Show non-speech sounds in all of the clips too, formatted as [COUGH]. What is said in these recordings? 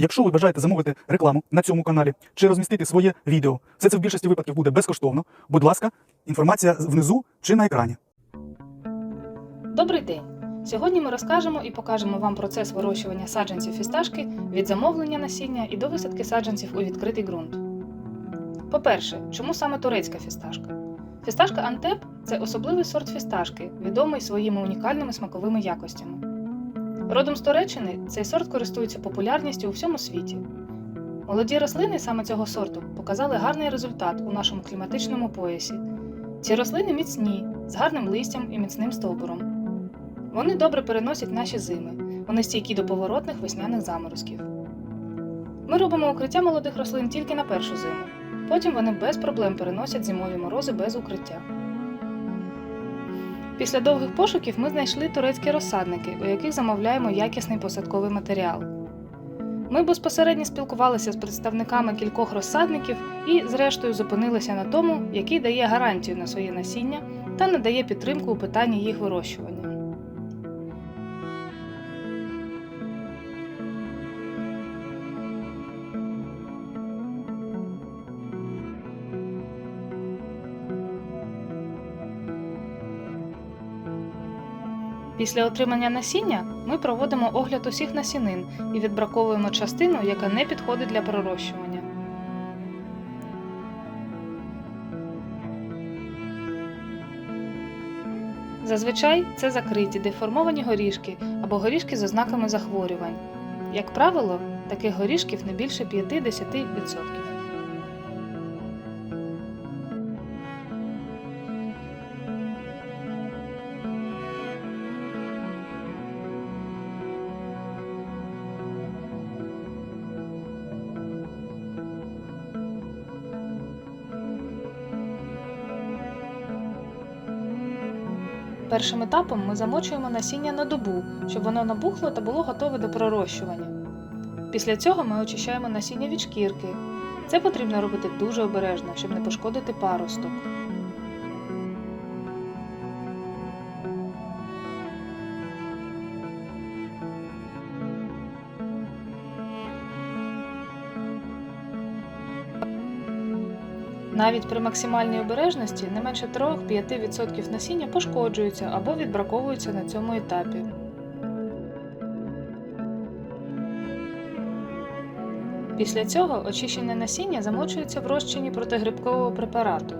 Якщо ви бажаєте замовити рекламу на цьому каналі чи розмістити своє відео, все це в більшості випадків буде безкоштовно. Будь ласка, інформація внизу чи на екрані. Добрий день! Сьогодні ми розкажемо і покажемо вам процес вирощування саджанців фісташки від замовлення насіння і до висадки саджанців у відкритий ґрунт. По-перше, чому саме турецька фісташка? Фісташка Антеп це особливий сорт фісташки, відомий своїми унікальними смаковими якостями. Родом з Туреччини цей сорт користується популярністю у всьому світі. Молоді рослини саме цього сорту показали гарний результат у нашому кліматичному поясі. Ці рослини міцні, з гарним листям і міцним стовбуром. Вони добре переносять наші зими, вони стійкі до поворотних весняних заморозків. Ми робимо укриття молодих рослин тільки на першу зиму. Потім вони без проблем переносять зимові морози без укриття. Після довгих пошуків ми знайшли турецькі розсадники, у яких замовляємо якісний посадковий матеріал. Ми безпосередньо спілкувалися з представниками кількох розсадників і, зрештою, зупинилися на тому, який дає гарантію на своє насіння та надає підтримку у питанні їх вирощування. Після отримання насіння ми проводимо огляд усіх насінин і відбраковуємо частину, яка не підходить для пророщування. Зазвичай це закриті деформовані горішки або горішки з ознаками захворювань. Як правило, таких горішків не більше 5-10%. Першим етапом ми замочуємо насіння на добу, щоб воно набухло та було готове до пророщування. Після цього ми очищаємо насіння від шкірки. Це потрібно робити дуже обережно, щоб не пошкодити паросток. Навіть при максимальній обережності не менше 3-5% насіння пошкоджуються або відбраковуються на цьому етапі. Після цього очищене насіння замочується в розчині протигрибкового препарату.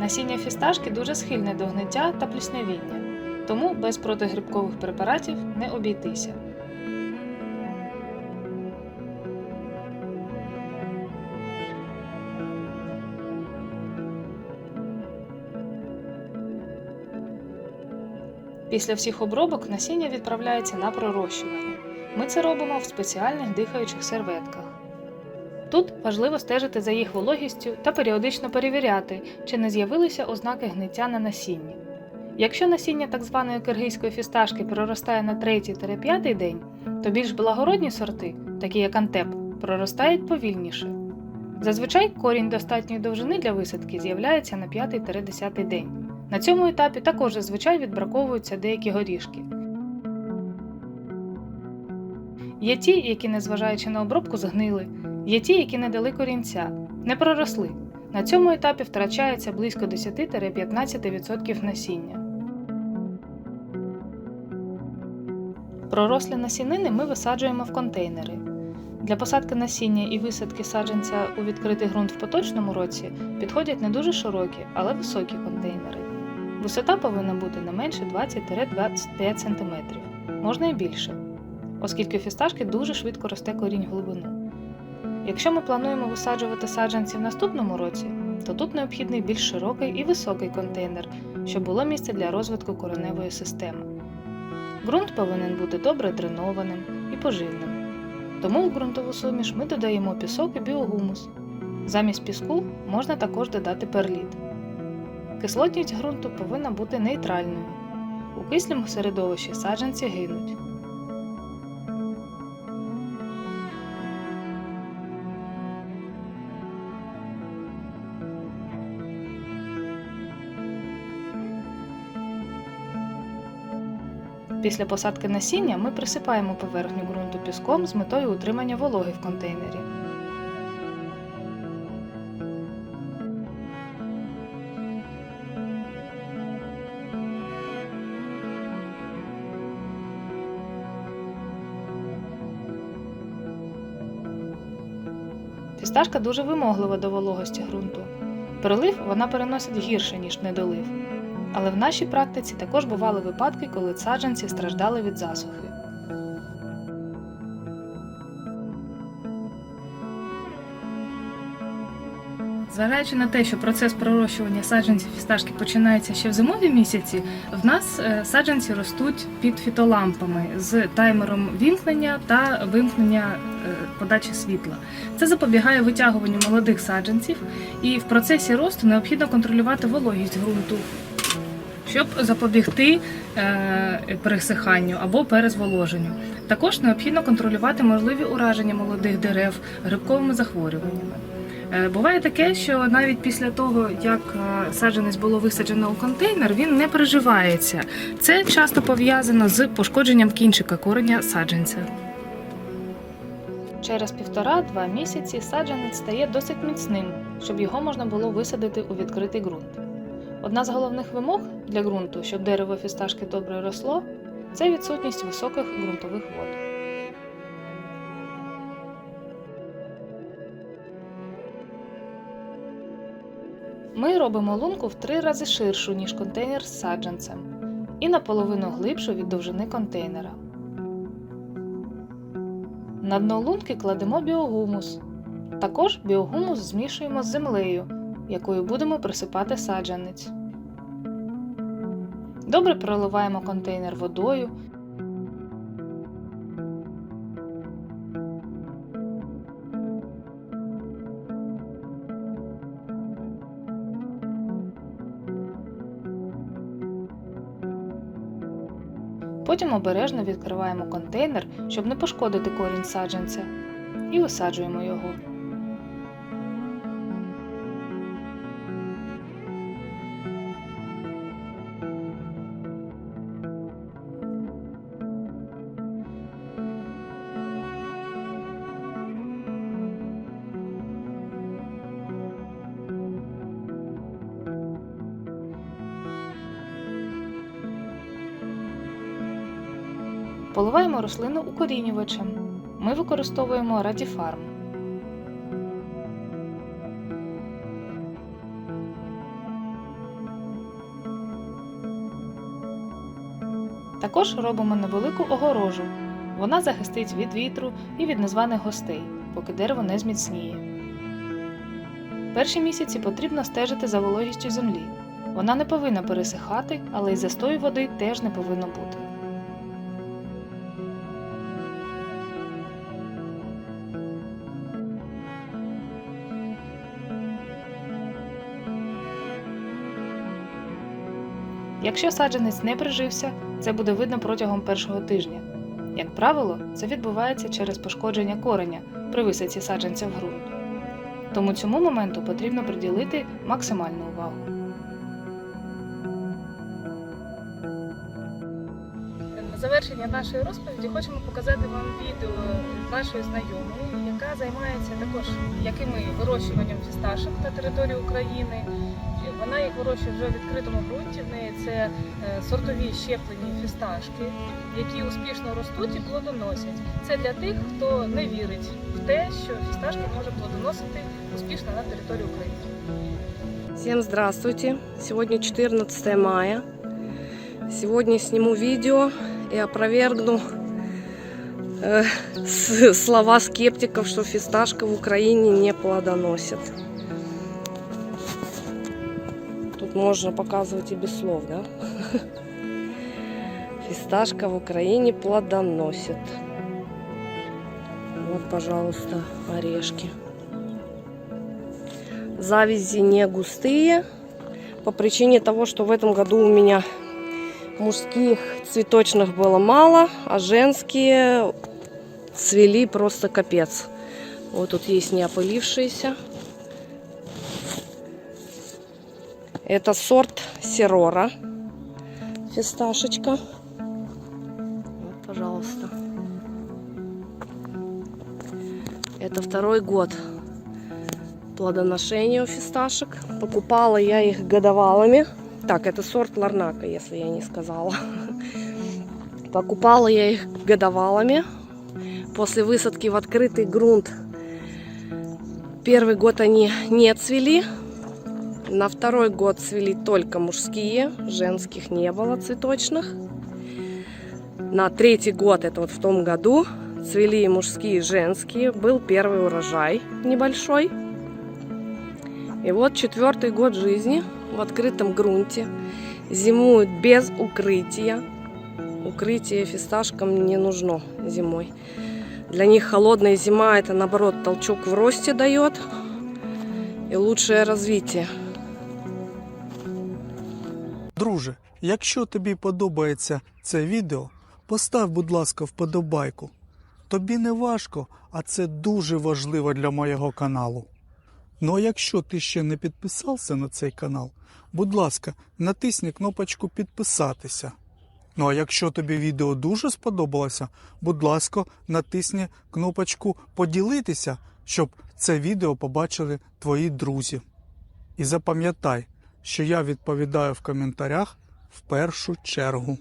Насіння фісташки дуже схильне до гниття та пліснявіння, тому без протигрибкових препаратів не обійтися. Після всіх обробок насіння відправляється на пророщування. Ми це робимо в спеціальних дихаючих серветках. Тут важливо стежити за їх вологістю та періодично перевіряти, чи не з'явилися ознаки гниття на насінні. Якщо насіння так званої киргизької фісташки проростає на 3-5 день, то більш благородні сорти, такі як антеп, проростають повільніше. Зазвичай корінь достатньої довжини для висадки з'являється на 5-10 день. На цьому етапі також зазвичай відбраковуються деякі горішки. Є ті, які, незважаючи на обробку, згнили, є ті, які не дали корінця, не проросли. На цьому етапі втрачається близько 10-15% насіння. Пророслі насінини ми висаджуємо в контейнери. Для посадки насіння і висадки саджанця у відкритий ґрунт в поточному році підходять не дуже широкі, але високі контейнери. Висота повинна бути не менше 20-25 см, можна і більше, оскільки фісташки дуже швидко росте корінь глибину. Якщо ми плануємо висаджувати саджанці в наступному році, то тут необхідний більш широкий і високий контейнер, щоб було місце для розвитку кореневої системи. Ґрунт повинен бути добре дренованим і поживним. Тому в ґрунтову суміш ми додаємо пісок і біогумус. Замість піску можна також додати перліт. Кислотність ґрунту повинна бути нейтральною. У кислому середовищі саджанці гинуть. Після посадки насіння ми присипаємо поверхню ґрунту піском з метою утримання вологи в контейнері. Фісташка дуже вимоглива до вологості ґрунту. Прилив вона переносить гірше, ніж недолив. Але в нашій практиці також бували випадки, коли саджанці страждали від засухи. Зважаючи на те, що процес пророщування саджанців фісташки починається ще в зимові місяці, в нас е, саджанці ростуть під фітолампами з таймером вімкнення та вимкнення е, подачі світла. Це запобігає витягуванню молодих саджанців, і в процесі росту необхідно контролювати вологість ґрунту, щоб запобігти е, пересиханню або перезволоженню. Також необхідно контролювати можливі ураження молодих дерев грибковими захворюваннями. Е, Буває таке, що навіть після того, як е, саджанець було висаджено у контейнер, він не приживається. Це часто пов'язано з пошкодженням кінчика кореня саджанця. Через півтора-два місяці саджанець стає досить міцним, щоб його можна було висадити у відкритий ґрунт. Одна з головних вимог для ґрунту, щоб дерево фісташки добре росло, це відсутність високих ґрунтових вод. Ми робимо лунку в три рази ширшу, ніж контейнер з саджанцем, і наполовину глибшу від довжини контейнера. На дно лунки кладемо біогумус. Також біогумус змішуємо з землею, якою будемо присипати саджанець. Добре проливаємо контейнер водою. Потім обережно відкриваємо контейнер, щоб не пошкодити корінь саджанця, і висаджуємо його. Поливаємо рослину укорінювачем. Ми використовуємо радіфарм. Також робимо невелику огорожу. Вона захистить від вітру і від незваних гостей, поки дерево не зміцніє. Перші місяці потрібно стежити за вологістю землі. Вона не повинна пересихати, але й застою води теж не повинно бути. Якщо саджанець не прижився, це буде видно протягом першого тижня. Як правило, це відбувається через пошкодження кореня при висадці саджанця в ґрунт. Тому цьому моменту потрібно приділити максимальну увагу. На завершення нашої розповіді хочемо показати вам відео нашої знайомої, яка займається також, як і ми, вирощуванням фісташок на території України. Вона їх вирощує вже в відкритому ґрунті. В неї це е, сортові щеплені фісташки, які успішно ростуть і плодоносять. Це для тих, хто не вірить в те, що фісташка може плодоносити успішно на території України. Всем здравствуйте! Сегодня 14 мая. Сегодня сниму видео и опровергну э, слова скептиков, что фисташка в Украине не плодоносит можно показывать и без слов, да? [LAUGHS] Фисташка в Украине плодоносит. Вот, пожалуйста, орешки. Завязи не густые по причине того, что в этом году у меня мужских цветочных было мало, а женские цвели просто капец. Вот тут есть не Это сорт Серора. Фисташечка. пожалуйста. Это второй год плодоношения у фисташек. Покупала я их годовалыми. Так, это сорт ларнака, если я не сказала. [LAUGHS] Покупала я их годовалыми. После высадки в открытый грунт первый год они не цвели. На второй год цвели только мужские, женских не было цветочных. На третий год, это вот в том году, цвели и мужские, и женские. Был первый урожай небольшой. И вот четвертый год жизни в открытом грунте. Зимуют без укрытия. Укрытие фисташкам не нужно зимой. Для них холодная зима это наоборот толчок в росте дает и лучшее развитие. Друже, якщо тобі подобається це відео, постав, будь ласка, вподобайку. Тобі не важко, а це дуже важливо для моєго каналу. Ну а якщо ти ще не підписався на цей канал, будь ласка, натисни кнопочку підписатися. Ну а якщо тобі відео дуже сподобалося, будь ласка, натисни кнопочку поділитися, щоб це відео побачили твої друзі. І запам'ятай, що я відповідаю в коментарях в першу чергу.